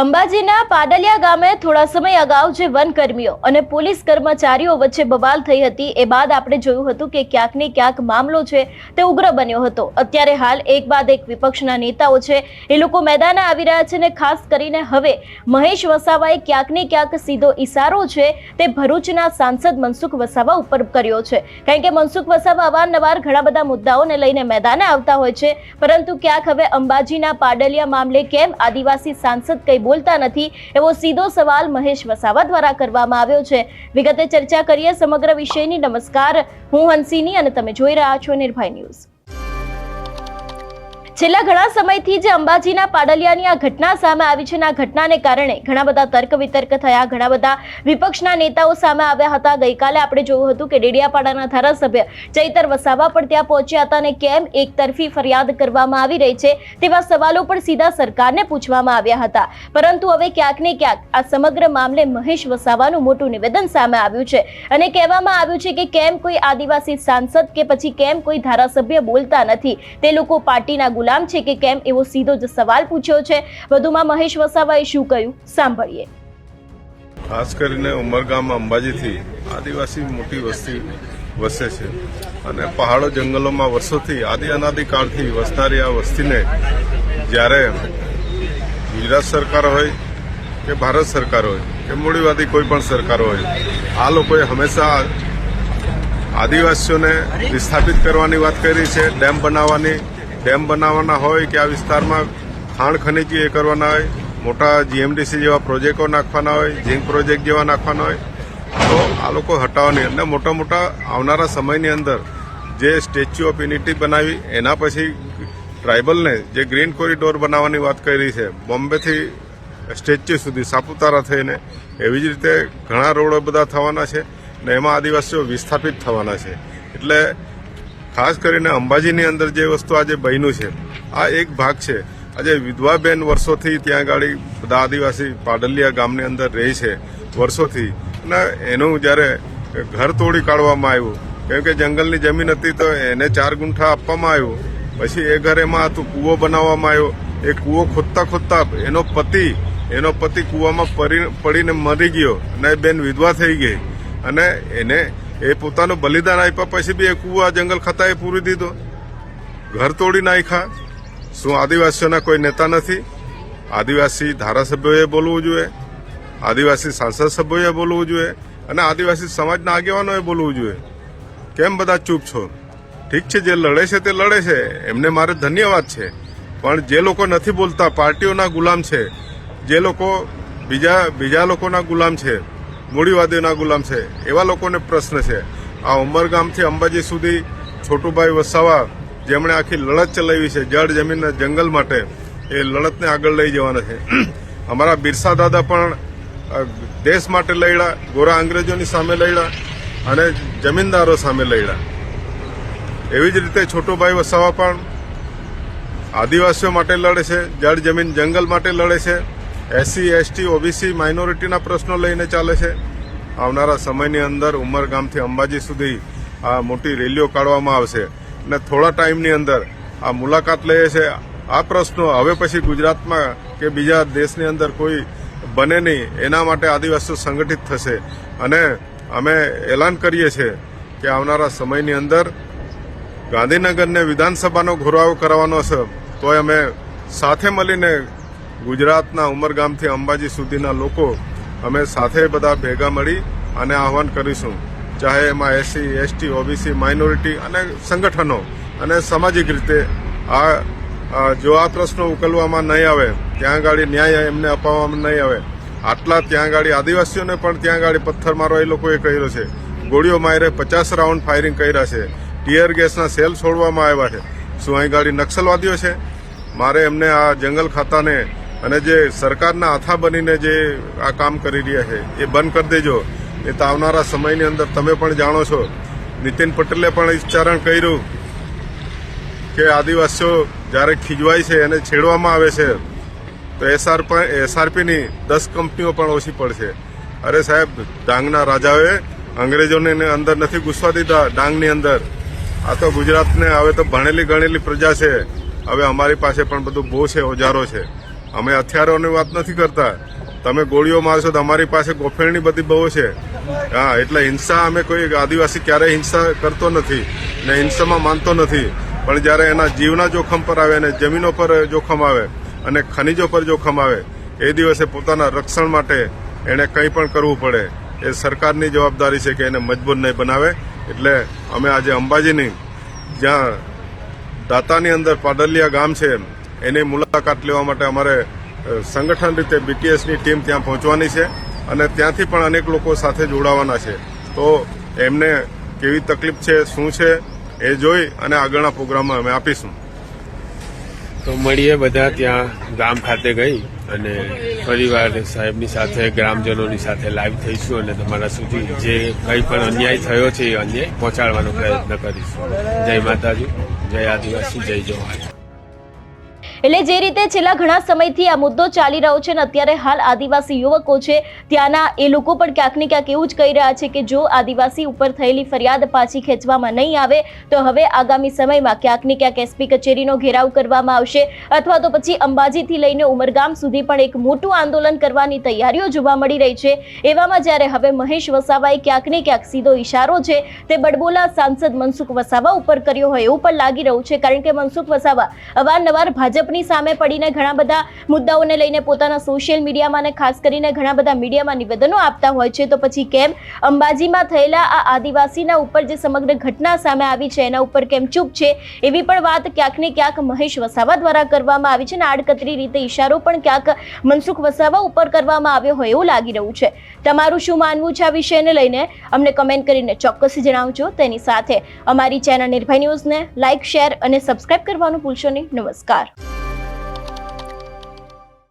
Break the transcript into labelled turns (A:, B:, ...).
A: અંબાજીના પાડલિયા ગામે થોડા સમય અગાઉ જે વનકર્મીઓ અને પોલીસ કર્મચારીઓ વચ્ચે બવાલ થઈ હતી, એ બાદ આપણે જોયું હતું કે ક્યાંક ને ક્યાંક મામલો છે તે ઉગ્ર બન્યો હતો. અત્યારે હાલ એક બાદ એક વિપક્ષના નેતાઓ છે, એ લોકો મેદાને આવી રહ્યા છે ને ખાસ કરીને હવે મહેશ વસાવાએ ક્યાંક ને ક્યાંક સીધો ઈશારો છે તે ભરૂચના સાંસદ મનસુખ વસાવા ઉપર કર્યો છે. કારણ કે મનસુખ વસાવા અવારનવાર ઘણા બધા મુદ્દાઓને લઈને મેદાને આવતા હોય છે, પરંતુ ક્યાંક હવે અંબાજીના પાડલિયા મામલે કેમ આદિવાસી સાંસદ કંઈ બોલતા નથી એવો સીધો સવાલ મહેશ વસાવા દ્વારા કરવામાં આવ્યો છે. વિગતે ચર્ચા કરીએ સમગ્ર વિષયની. નમસ્કાર, હું હંસિની અને તમે જોઈ રહ્યા છો નિર્ભય ન્યૂઝ. છેલ્લા ઘણા સમયથી જે અંબાજીના પાડલિયાની આ ઘટના સામે આવી છે આ ઘટનાને કારણે ઘણા બધા તર્ક વિતર્ક થયા, ઘણા બધા વિપક્ષના નેતાઓ સામે આવ્યા હતા. ગઈકાલે આપણે જોયું હતું કે ડેડિયાપાડાના ધારાસભ્ય ચૈતર વસાવા પણ ત્યાં પહોંચ્યા હતા અને કેમ એકતરફી ફરિયાદ કરવામાં આવી રહી છે તેવા સવાલો પણ સીધા સરકારને પૂછવામાં આવ્યા હતા. પરંતુ હવે ક્યાંક ને ક્યાંક આ સમગ્ર મામલે મહેશ વસાવાનું મોટું નિવેદન સામે આવ્યું છે અને કહેવામાં આવ્યું છે કે કેમ કોઈ આદિવાસી સાંસદ કે પછી કેમ કોઈ ધારાસભ્ય બોલતા નથી. તે લોકો પાર્ટીના ગુલામ છે કે કેમ એવો સીધો જ સવાલ પૂછ્યો છે. વધુમાં મહેશ વસાવાએ શું કહ્યું? સાંભળીએ.
B: ખાસ કરીને ઉમરગામ અંબાજીથી આદિવાસી મોટી વસ્તી વસે છે. અને પહાડો જંગલોમાં વર્ષોથી આદિ અનાદિકાળથી વસનારી આ વસ્તીને જ્યારે ગુજરાત સરકાર હોય કે ભારત સરકાર હોય કે મૂડીવાદી કોઈ પણ સરકાર હોય, આ લોકોએ હંમેશા આદિવાસીઓને વિસ્થાપિત કરવાની વાત કરી છે, ડેમ બનાવવાની ડેમ બનાવવાના હોય કે આ વિસ્તારમાં ખાણ ખનીજી એ કરવાના હોય, મોટા જીએમડીસી જેવા પ્રોજેક્ટો નાખવાના હોય ઝીંક પ્રોજેક્ટ જેવા નાખવાના હોય, તો આ લોકો હટાવવાની અને મોટા મોટા આવનારા સમયની અંદર જે સ્ટેચ્યુ ઓફ યુનિટી બનાવી, એના પછી ટ્રાઇબલને જે ગ્રીન કોરિડોર બનાવવાની વાત કરી છે, બોમ્બેથી સ્ટેચ્યુ સુધી સાપુતારા થઈને એવી જ રીતે ઘણા રોડો બધા થવાના છે ને એમાં આદિવાસીઓ વિસ્થાપિત થવાના છે. એટલે ખાસ કરીને અંબાજીની અંદર જે વસ્તુ આજે બન્યું છે, આ એક ભાગ છે. આજે વિધવાબેન વર્ષોથી ત્યાં ગાડી બધા આદિવાસી પાડલિયા ગામની અંદર રહે છે, વર્ષોથી. અને એનું જ્યારે ઘર તોડી કાઢવામાં આવ્યું, કેમ કે જંગલની જમીન હતી તો એને ચાર ગુંઠા આપવામાં આવ્યું. પછી એ ઘર એમાં હતું, કૂવો બનાવવામાં આવ્યો. એ કૂવો ખોદતા ખોદતા એનો પતિ એનો પતિ કૂવામાં પડી- પડીને મરી ગયો અને બેન વિધવા થઈ ગઈ. અને એને એ પોતાનું બલિદાન આપ્યા પછી બી એ કુવા જંગલ ખાતાએ પૂરી દીધો. ઘર તોડી નાખ્યા. શું આદિવાસીઓના કોઈ નેતા નથી? આદિવાસી ધારાસભ્યોએ બોલવું જોઈએ. આદિવાસી સાંસદ સભ્યોએ બોલવું જોઈએ. અને આદિવાસી સમાજના આગેવાનોએ બોલવું જોઈએ. કેમ બધા ચૂપ છો? ઠીક છે, જે લડે છે તે લડે છે. એમને મારે ધન્યવાદ છે. પણ જે લોકો નથી બોલતા, પાર્ટીઓના ગુલામ છે. જે લોકો બીજા બીજા લોકોના ગુલામ છે. મૂડીવાદીઓના ગુલામ છે. એવા લોકોને પ્રશ્ન છે. આ ઉમરગામથી અંબાજી સુધી છોટુભાઈ વસાવા જેમણે આખી લડત ચલાવી છે, જળ જમીનના જંગલ માટે, એ લડતને આગળ લઈ જવાના છે. અમારા બિરસા દાદા પણ દેશ માટે લડ્યા, ગોરા અંગ્રેજોની સામે લડ્યા અને જમીનદારો સામે લડ્યા. એવી જ રીતે છોટુભાઈ વસાવા પણ આદિવાસીઓ માટે લડે છે, જળ જમીન જંગલ માટે લડે છે એસસી, એસટી, ઓબીસી માઇનોરિટીના પ્રશ્નો લઈને ચાલે છે. આવનારા સમયની અંદર ઉમરગામથી અંબાજી સુધી આ મોટી રેલીઓ કાઢવામાં આવશે. અને થોડા ટાઈમની અંદર આ મુલાકાત લઈએ છે. આ પ્રશ્નો હવે પછી ગુજરાતમાં કે બીજા દેશની અંદર કોઈ બને નહીં, એના માટે આદિવાસીઓ સંગઠિત થશે. અને અમે એલાન કરીએ છીએ કે આવનારા સમયની અંદર ગાંધીનગરને વિધાનસભાનો ઘોરાવો કરવાનો છે તોય અમે સાથે મળીને ગુજરાતના ઉમરગામથી અંબાજી સુધીના લોકો અમે સાથે બધા ભેગા મળી અને આહવાન કરીશું. ચાહે એમાં એસસી એસટી, ઓબીસી, માઇનોરિટી અને સંગઠનો અને સામાજિક રીતે આ જો આ પ્રશ્નો ઉકેલવામાં નહીં આવે, ત્યાં ગાડી ન્યાય એમને અપાવવામાં નહીં આવે. આટલા ત્યાં ગાડી આદિવાસીઓને પણ ત્યાં ગાડી પથ્થરમારો એ લોકોએ કર્યો છે. ગોળીઓ મારે પચાસ રાઉન્ડ ફાયરિંગ કર્યા છે. ટીયર ગેસના સેલ છોડવામાં આવ્યા છે. શું અહીં ગાડી નક્સલવાદીઓ છે? મારે એમને આ જંગલ ખાતાને અને જે સરકારના આથા બનીને જે આ કામ કરી રહ્યા છે, એ બંધ કરી દેજો. એ તો આવનારા સમયની અંદર તમે પણ જાણો છો. નીતિન પટેલે પણ ઉચ્ચારણ કર્યું કે આદિવાસીઓ જ્યારે ખીજવાય છે એને છેડવામાં આવે છે, તો એસઆર એસઆરપીની દસ કંપનીઓ પણ ઓછી પડશે. અરે સાહેબ, ડાંગના રાજાઓએ અંગ્રેજોને અંદર નથી ઘૂસવા દીધા, ડાંગની અંદર. આ તો ગુજરાતને હવે તો ભણેલી ગણેલી પ્રજા છે. હવે અમારી પાસે પણ બધું બહુ છે, ઓજારો છે. અમે હથિયારોની વાત નથી કરતા. તમે ગોળીઓ મારશો તો અમારી પાસે ગોફેણની બધી બહુ છે. હા, એટલે હિંસા અમે કોઈ આદિવાસી ક્યારેય હિંસા કરતો નથી ને હિંસામાં માનતો નથી. પણ જ્યારે એના જીવના જોખમ પર આવે અને જમીનો પર જોખમ આવે અને ખનિજો પર જોખમ આવે, એ દિવસે પોતાના રક્ષણ માટે એણે કંઈ પણ કરવું પડે. એ સરકારની જવાબદારી છે કે એને મજબૂત નહીં બનાવે. એટલે અમે આજે અંબાજીની જ્યાં દાતાની અંદર પાડલિયા ગામ છે એની મુલાકાત લેવા માટે અમારે સંગઠન રીતે બીટીએસની ટીમ ત્યાં પહોંચવાની છે અને ત્યાંથી પણ અનેક લોકો સાથે જોડાવાના છે. તો એમને કેવી તકલીફ છે, શું છે, એ જોઈ અને આગળના પ્રોગ્રામમાં અમે આપીશું.
C: તો મળીએ બધા ત્યાં ગામ ખાતે ગઈ અને પરિવાર સાહેબની સાથે, ગ્રામજનોની સાથે લાઈવ થઈશું અને તમારા સુધી જે કંઈ પણ અન્યાય થયો છે એ અન્યાય પહોંચાડવાનો પ્રયત્ન કરીશું. જય માતાજી, જય આદિવાસી, જય જવાહર
A: એટલે જે રીતે છેલ્લા ઘણા સમયથી આ મુદ્દો ચાલી રહ્યો છે અને અત્યારે હાલ આદિવાસી યુવકો છે, ત્યાંના એ લોકો પણ ક્યાંક ને ક્યાંક એવું જ કહી રહ્યા છે કે જો આદિવાસી ઉપર થયેલી ફરિયાદ પાછી ખેંચવામાં નહીં આવે, તો હવે આગામી સમયમાં ક્યાંક ને ક્યાંક એસપી કચેરીનો ઘેરાવ કરવામાં આવશે. અથવા તો પછી અંબાજીથી લઈને ઉમરગામ સુધી પણ એક મોટું આંદોલન કરવાની તૈયારીઓ જોવા મળી રહી છે. એવામાં જ્યારે હવે મહેશ વસાવાએ ક્યાંક ને ક્યાંક સીધો ઇશારો છે, તે બડબોલા સાંસદ મનસુખ વસાવા ઉપર કર્યો હોય એવું પણ લાગી રહ્યું છે. કારણ કે મનસુખ વસાવા અવારનવાર ભાજપની સામે પડીને ઘણા બધા મુદ્દાઓને લઈને પોતાના સોશિયલ મીડિયામાં ખાસ કરીને ઘણા બધા મીડિયામાં નિવેદનો આપતા હોય છે, તો પછી કેમ અંબાજીમાં થયેલા આ આદિવાસીના ઉપર જે સમગ્ર ઘટના સામે આવી છે, એના ઉપર કેમ ચૂપ છે, એવી પણ વાત ક્યાંક ને ક્યાંક મહેશ વસાવા દ્વારા કરવામાં આવી છે અને આડકતરી રીતે ઇશારો પણ ક્યાંક મનસુખ વસાવા ઉપર કરવામાં આવ્યો હોય એવું લાગી રહ્યું છે. તમારું શું માનવું છે આ વિષયને લઈને? અમને કમેન્ટ કરીને ચોક્કસ જણાવજો. તેની સાથે અમારી ચેનલ નિર્ભય ન્યૂઝને લાઇક શેર અને સબસ્ક્રાઇબ કરવાનું ભૂલશો નહીં. નમસ્કાર.